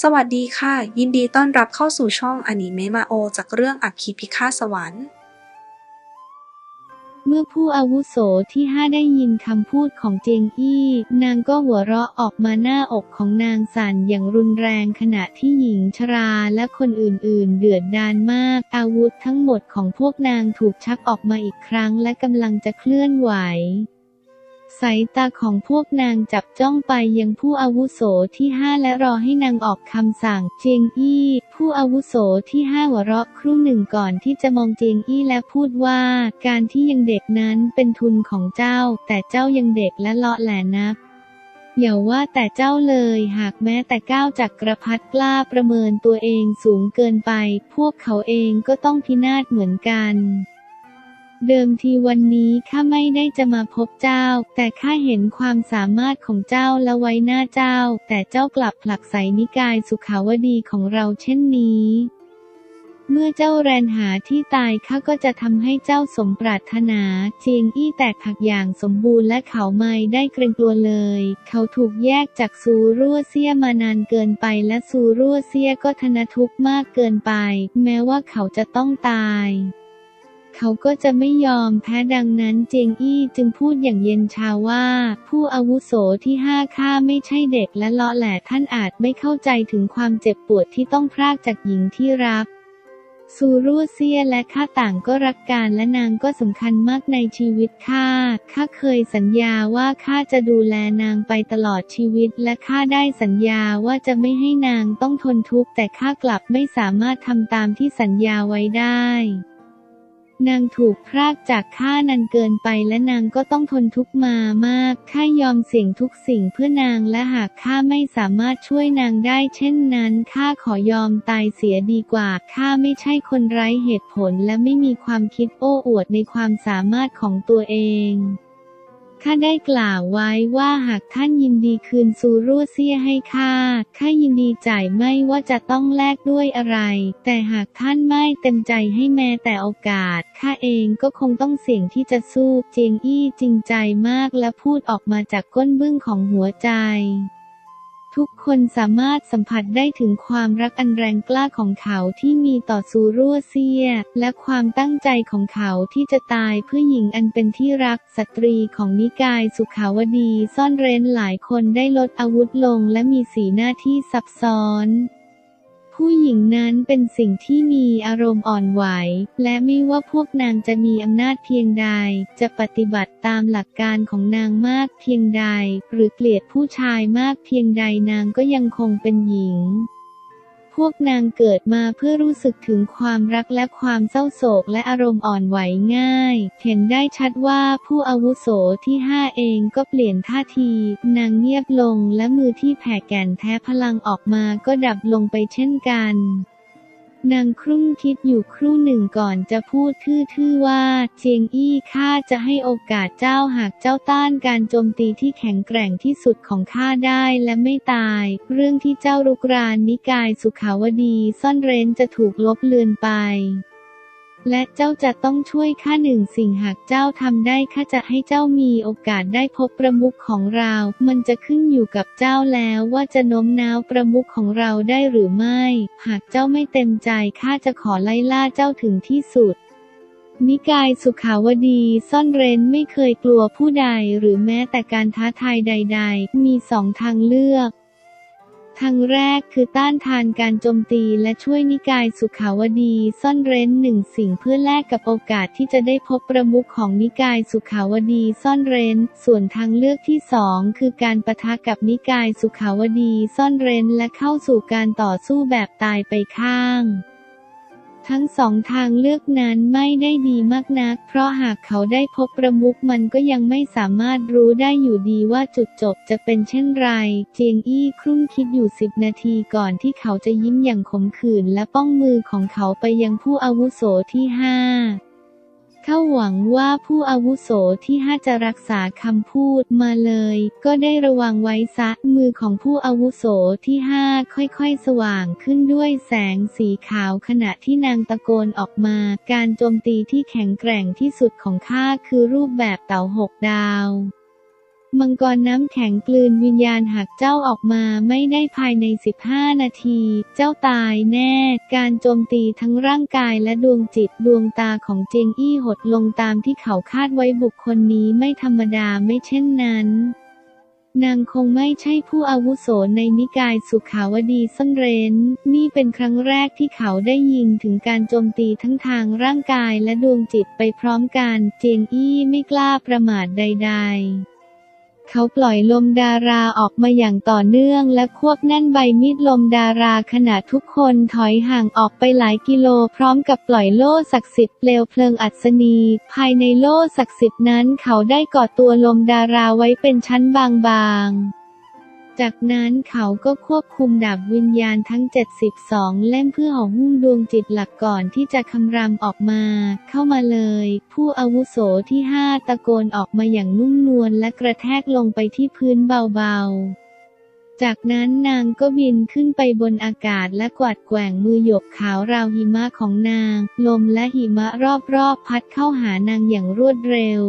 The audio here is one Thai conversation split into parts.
สวัสดีค่ะ ยินดีต้อนรับเข้าสู่ช่องอนิเมะมาโอ จากเรื่องอัคคีพิฆาตสวรรค์ เมื่อผู้อาวุโสที่ห้าได้ยินคำพูดของเจงอี้ นางก็หัวเราะออกมาหน้าอกของนางสั่นอย่างรุนแรงขณะที่หญิงชราและคนอื่นๆ เดือดดาลมาก อาวุธทั้งหมดของพวกนางถูกชักออกมาอีกครั้งและกำลังจะเคลื่อนไหว สายตาของพวกนางจับจ้องไปยังผู้อาวุโสที่ห้าและรอให้นางออกคำสั่ง เจียงอี้ ผู้อาวุโสที่ห้าหัวเราะครู่หนึ่งก่อนที่จะมองเจียงอี้และพูดว่า การที่ยังเด็กนั้นเป็นทุนของเจ้า แต่เจ้ายังเด็กและเลาะแหลนับอย่าว่าแต่เจ้าเลย หากแม้แต่ก้าวจากกระพัดกล้าประเมินตัวเองสูงเกินไป พวกเขาเองก็ต้องพินาศเหมือนกัน เดิมทีวันนี้ข้าไม่ได้จะมาพบเจ้า แต่ข้าเห็นความสามารถของเจ้าและไว้หน้าเจ้า แต่เจ้ากลับผลักไสนิกายสุขาวดีของเราเช่นนี้ เมื่อเจ้าแรนหาที่ตายข้าก็จะทำให้เจ้าสมปรารถนา เจียงอี้แตกหักอย่างสมบูรณ์และเขาไม่ได้เกรงกลัวเลย เขาถูกแยกจากซูรั่วเซียมานานเกินไปและซูรั่วเซียก็ทนทุกข์มากเกินไป แม้ว่าเขาจะต้องตาย เขาก็จะไม่ยอมแพ้ดังนั้นเจียงอี้จึงพูดอย่างเย็นชาว่า ผู้อาวุโสที่ห้าข้าไม่ใช่เด็กและเลาะแหละท่านอาจไม่เข้าใจถึงความเจ็บปวดที่ต้องพรากจากหญิงที่รักซูรั่เซียและข้าต่างก็รักกันและนางก็สำคัญมากในชีวิตข้า ข้าเคยสัญญาว่าข้าจะดูแลนางไปตลอดชีวิตและข้าได้สัญญาว่าจะไม่ให้นางต้องทนทุกข์แต่ข้ากลับไม่สามารถทำตามที่สัญญาไว้ได้ นางถูกพรากจากข้านานเกินไปและนางก็ต้องทนทุกมามาก ข้ายอมเสี่ยงทุกสิ่งเพื่อนางและหากข้าไม่สามารถช่วยนางได้เช่นนั้น ข้าขอยอมตายเสียดีกว่า ข้าไม่ใช่คนไร้เหตุผลและไม่มีความคิดโอ้อวดในความสามารถของตัวเอง ข้าได้กล่าวไว้ว่าหากท่านยินดีคืนซูรั่วเซียให้ข้า ข้ายินดีจ่ายไม่ว่าจะต้องแลกด้วยอะไร แต่หากท่านไม่เต็มใจให้แม้แต่โอกาส ข้าเองก็คงต้องเสี่ยงที่จะสู้ เจียงอี้จริงใจมากและพูดออกมาจากก้นบึ้งของหัวใจ ทุกคนสามารถสัมผัสได้ถึงความรักอันแรงกล้าของเขาที่มีต่อซูรั่วเซีย และความตั้งใจของเขาที่จะตายเพื่อหญิงอันเป็นที่รักสตรีของนิกายสุขาวดี ซ่อนเร้นหลายคนได้ลดอาวุธลงและมีสีหน้าที่ซับซ้อน ผู้หญิงนั้นเป็นสิ่งที่มีอารมณ์อ่อนไหว และไม่ว่าพวกนางจะมีอำนาจเพียงใด จะปฏิบัติตามหลักการของนางมากเพียงใด หรือเกลียดผู้ชายมากเพียงใดนางก็ยังคงเป็นหญิง พวกนางเกิดมาเพื่อรู้สึกถึงความรักและความเศร้าโศกและอารมณ์อ่อนไหวง่าย เห็นได้ชัดว่าผู้อาวุโสที่ห้าเองก็เปลี่ยนท่าที นางเงียบลงและมือที่แผ่แก่นแท้พลังออกมาก็ดับลงไปเช่นกัน นางครุ่งคิดอยู่ครู่หนึ่งก่อนจะพูดทื่อๆว่า เจียงอี้ข้าจะให้โอกาสเจ้าหากเจ้าต้านการโจมตีที่แข็งแกร่งที่สุดของข้าได้และไม่ตาย เรื่องที่เจ้ารุกรานนิกายสุขาวดีซ่อนเร้นจะถูกลบเลือนไป และเจ้าจะต้องช่วยข้าหนึ่งสิ่งหากเจ้าทำได้ข้าจะให้เจ้ามีโอกาสได้พบประมุขของเรา มันจะขึ้นอยู่กับเจ้าแล้วว่าจะโน้มน้าวประมุขของเราได้หรือไม่ หากเจ้าไม่เต็มใจข้าจะขอไล่ล่าเจ้าถึงที่สุดนิกายสุขาวดีซ่อนเร้นไม่เคยกลัวผู้ใดหรือแม้แต่การท้าทายใด ๆ มีสองทางเลือก ทางแรกคือต้านทานการโจมตีและช่วยนิกายสุขาวดีซ่อนเร้นหนึ่งสิ่งเพื่อแลกกับโอกาสที่จะได้พบประมุขของนิกายสุขาวดีซ่อนเร้น ส่วนทางเลือกที่สองคือการปะทะกับนิกายสุขาวดีซ่อนเร้นและเข้าสู่การต่อสู้แบบตายไปข้าง ทั้งสองทางเลือกนั้นไม่ได้ดีมากนัก เพราะหากเขาได้พบประมุขมันก็ยังไม่สามารถรู้ได้อยู่ดีว่าจุดจบจะเป็นเช่นไร เจียงอี้ครุ่นคิดอยู่สิบนาทีก่อนที่เขาจะยิ้มอย่างขมขื่นและป้องมือของเขาไปยังผู้อาวุโสที่ห้า ขาหวังว่าผู้อาวุโสที่ห้าจะรักษาคำพูดมาเลย ก็ได้ระวังไว้ซะมือของผู้อาวุโสที่ห้าค่อยๆ สว่างขึ้นด้วยแสงสีขาวขณะที่นางตะโกนออกมา การโจมตีที่แข็งแกร่งที่สุดของข้าคือรูปแบบเต่าหกดาว มังกรน้ำแข็งกลืนวิญญาณหักเจ้าออกมาไม่ได้ภายใน 15 นาที เจ้าตายแน่ การโจมตีทั้งร่างกายและดวงจิตดวงตาของเจงอี้หดลงตามที่เขาคาดไว้บุคคลนี้ไม่ธรรมดาไม่เช่นนั้นนางคงไม่ใช่ผู้อาวุโสในนิกายสุขาวดีซ่อนเร้น นี่เป็นครั้งแรกที่เขาได้ยินถึงการโจมตีทั้งทางร่างกายและดวงจิตไปพร้อมกัน เจียงอี้ไม่กล้าประมาทใด ๆ เขาปล่อยลมดาราออกมาอย่างต่อเนื่องและควบแน่นใบมีดลมดาราขณะทุกคนถอยห่างออกไปหลายกิโลพร้อมกับปล่อยโล่ศักดิ์สิทธิ์เปลวเพลิงอัศนี ภายในโล่ศักดิ์สิทธิ์นั้นเขาได้กอดตัวลมดาราไว้เป็นชั้นบางๆ จากนั้นเขาก็ควบคุมดาบวิญญาณทั้ง 72 เล่มเพื่อห่อหุ้มดวงจิตหลักก่อนที่จะคำรามออกมา เข้ามาเลย ผู้อาวุโสที่ห้าตะโกนออกมาอย่างนุ่มนวลและกระแทกลงไปที่พื้นเบาๆจากนั้นนางก็บินขึ้นไปบนอากาศและกวาดแกว่งมือหยกขาวราวหิมะของนาง ลมและหิมะรอบๆพัดเข้าหานางอย่างรวดเร็ว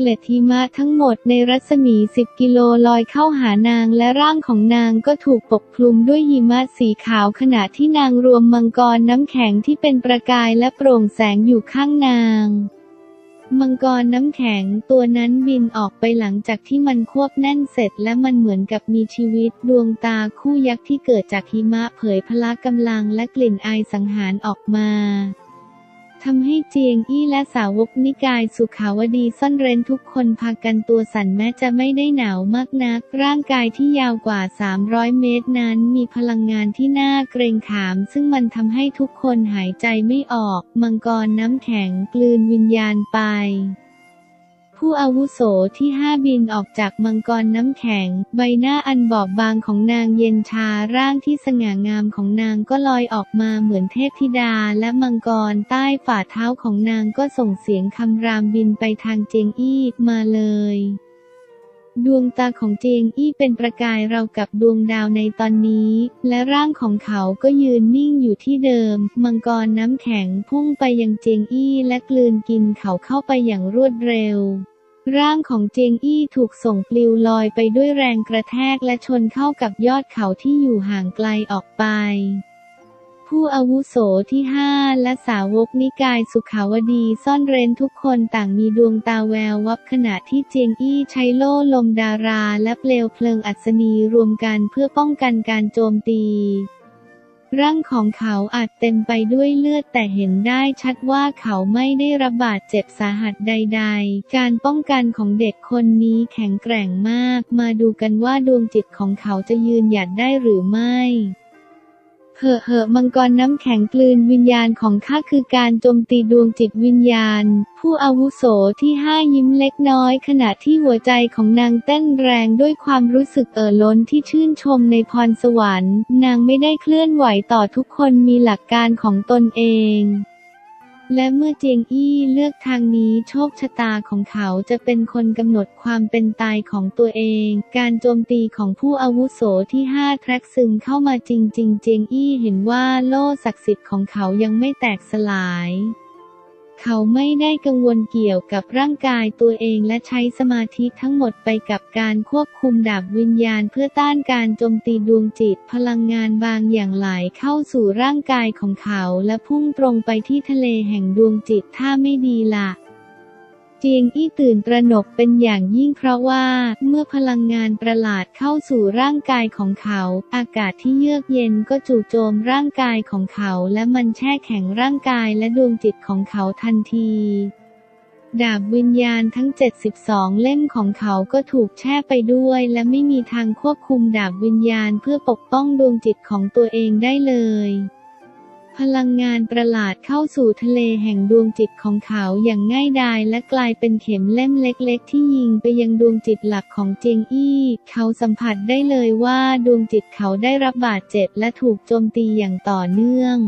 เกล็ดหิมะทั้งหมดในรัศมี 10 กิโลลอยเข้าหานางและร่างของนางก็ถูกปกคลุมด้วยหิมะสีขาวขณะที่นางรวมมังกรน้ำแข็งที่เป็นประกายและโปร่งแสงอยู่ข้างนางมังกรน้ำแข็งตัวนั้นบินออกไปหลังจากที่มันควบแน่นเสร็จและมันเหมือนกับมีชีวิตดวงตาคู่ยักษ์ที่เกิดจากหิมะเผยพละกำลังและกลิ่นอายสังหารออกมา ทำให้เจียงอี้และสาวกนิกายสุขาวดีซ่อนเร้นทุกคนพากันตัวสั่นแม้จะไม่ได้หนาวมากนัก ร่างกายที่ยาวกว่า 300 เมตรนั้นมีพลังงานที่น่าเกรงขาม ซึ่งมันทำให้ทุกคนหายใจไม่ออก มังกรน้ำแข็งกลืนวิญญาณไป ผู้อาวุโสที่ห้าบินออกจากมังกรน้ำแข็ง ใบหน้าอันบอบบางของนางเย็นชาร่างที่สง่างามของนางก็ลอยออกมาเหมือนเทพธิดาและมังกรใต้ฝ่าเท้าของนางก็ส่งเสียงคำรามบินไปทางเจงอี้มาเลย ดวงตาของเจียงอี้เป็นประกายเรากับดวงดาวในตอนนี้ และร่างของเขาก็ยืนนิ่งอยู่ที่เดิม มังกรน้ำแข็งพุ่งไปยังเจียงอี้และกลืนกินเขาเข้าไปอย่างรวดเร็วร่างของเจียงอี้ถูกส่งปลิวลอยไปด้วยแรงกระแทกและชนเข้ากับยอดเขาที่อยู่ห่างไกลออกไป ผู้อาวุโสที่ห้าและสาวกนิกายสุขาวดีซ่อนเร้นทุกคนต่างมีดวงตาแวววับขณะที่เจียงอี้ใช้โล่ลมดาราและเปลวเพลิงอัศนีรวมกันเพื่อป้องกันการโจมตี ร่างของเขาอาจเต็มไปด้วยเลือดแต่เห็นได้ชัดว่าเขาไม่ได้รับบาดเจ็บสาหัสใด ๆ การป้องกันของเด็กคนนี้แข็งแกร่งมาก มาดูกันว่าดวงจิตของเขาจะยืนหยัดได้หรือไม่ เหอะเหอะมังกรน้ำแข็งกลืนวิญญาณของข้าคือการโจมตีดวงจิตวิญญาณ ผู้อาวุโสที่ห้ายิ้มเล็กน้อย ขณะที่หัวใจของนางเต้นแรงด้วยความรู้สึกเอ่อล้นที่ชื่นชมในพรสวรรค์ นางไม่ได้เคลื่อนไหวต่อทุกคนมีหลักการของตนเอง และเมื่อเจียงอี้เลือกทางนี้โชคชะตาของเขาจะเป็นคนกำหนดความเป็นตายของตัวเอง การโจมตีของผู้อาวุโสที่ห้าแทรกซึมเข้ามาจริงๆ เจียงอี้เห็นว่าโล่ศักดิ์สิทธิ์ของเขายังไม่แตกสลาย เขาไม่ได้กังวลเกี่ยวกับร่างกายตัวเองและใช้สมาธิทั้งหมดไปกับการควบคุมดาบวิญญาณเพื่อต้านการโจมตีดวงจิตพลังงานบางอย่างไหลเข้าสู่ร่างกายของเขาและพุ่งตรงไปที่ทะเลแห่งดวงจิตถ้าไม่ดีล่ะ เจียงอี้ตื่นตระหนกเป็นอย่างยิ่งเพราะว่า เมื่อพลังงานประหลาดเข้าสู่ร่างกายของเขา อากาศที่เยือกเย็นก็จู่โจมร่างกายของเขา และมันแช่แข็งร่างกายและดวงจิตของเขาทันทีดาบวิญญาณทั้ง 72 เล่มของเขาก็ถูกแช่ไปด้วย และไม่มีทางควบคุมดาบวิญญาณเพื่อปกป้องดวงจิตของตัวเองได้เลย พลังงานประหลาดเข้าสู่ทะเลแห่งดวงจิตของเขาอย่างง่ายดายและกลายเป็นเข็มเล่มเล็ก ๆ ที่ยิงไปยังดวงจิตหลักของเจงอี้ เขาสัมผัสได้เลยว่าดวงจิตเขาได้รับบาดเจ็บและถูกโจมตีอย่างต่อเนื่อง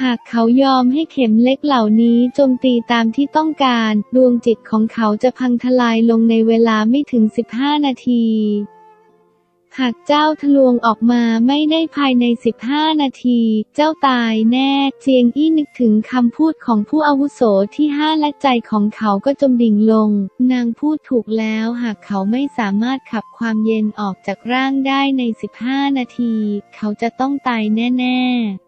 หากเขายอมให้เข็มเล็กเหล่านี้โจมตีตามที่ต้องการ ดวงจิตของเขาจะพังทลายลงในเวลาไม่ถึง 15 นาที หากเจ้าทะลวงออกมาไม่ได้ภายใน 15 นาที เจ้าตายแน่ เจียงอี้นึกถึงคำพูดของผู้อาวุโสที่ห้าและใจของเขาก็จมดิ่งลง นางพูดถูกแล้วหากเขาไม่สามารถขับความเย็นออกจากร่างได้ใน 15 นาที เขาจะต้องตายแน่ ๆ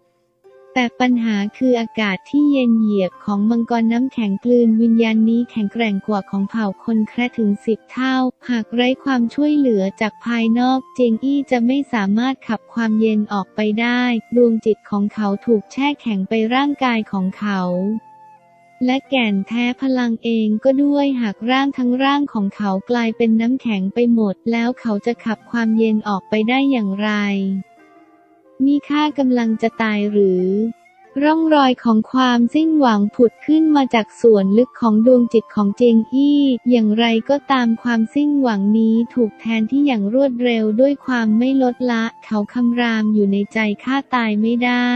แต่ปัญหาคืออากาศที่เย็นเหยียบของมังกรน้ำแข็งกลืนวิญญาณนี้แข็งแกร่งกว่าของเผ่าคนแค่ถึงสิบเท่า หากไร้ความช่วยเหลือจากภายนอก เจงอี้จะไม่สามารถขับความเย็นออกไปได้ ดวงจิตของเขาถูกแช่แข็งไปร่างกายของเขาและแก่นแท้พลังเองก็ด้วยหากร่างทั้งร่างของเขากลายเป็นน้ำแข็งไปหมด แล้วเขาจะขับความเย็นออกไปได้อย่างไร นี่ข้ากำลังจะตายหรือ ร่องรอยของความสิ้นหวังผุดขึ้นมาจากส่วนลึกของดวงจิตของเจงอี้ อย่างไรก็ตามความสิ้นหวังนี้ถูกแทนที่อย่างรวดเร็วด้วยความไม่ลดละ เขาคำรามอยู่ในใจข้าตายไม่ได้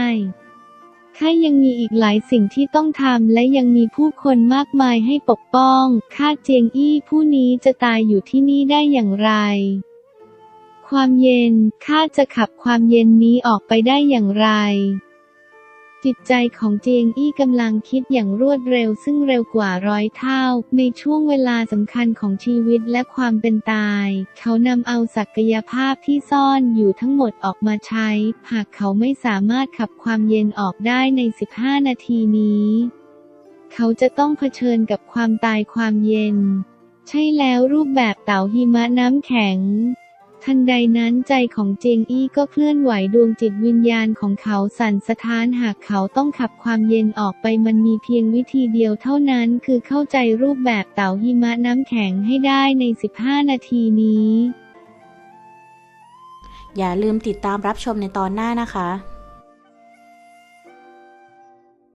ข้ายังมีอีกหลายสิ่งที่ต้องทำและยังมีผู้คนมากมายให้ปกป้อง ข้าเจียงอี้ผู้นี้จะตายอยู่ที่นี่ได้อย่างไร ความเย็น ข้าจะขับความเย็นนี้ออกไปได้อย่างไร จิตใจของเจียงอี้กำลังคิดอย่างรวดเร็วซึ่งเร็วกว่าร้อยเท่า ในช่วงเวลาสำคัญของชีวิตและความเป็นตาย เขานำเอาศักยภาพที่ซ่อนอยู่ทั้งหมดออกมาใช้ หากเขาไม่สามารถขับความเย็นออกได้ใน 15 นาทีนี้ เขาจะต้องเผชิญกับความตายความเย็น ใช่แล้วรูปแบบเต่าหิมะน้ำแข็ง ทันใดนั้นใจของเจงอี้ก็เคลื่อนไหวดวงจิตวิญญาณของเขาสั่นสะท้านหากเขาต้องขับความเย็นออกไปมันมีเพียงวิธีเดียวเท่านั้นคือเข้าใจรูปแบบเต่าหิมะน้ำแข็งให้ได้ใน 15 นาทีนี้ อย่าลืมติดตามรับชมในตอนหน้านะคะ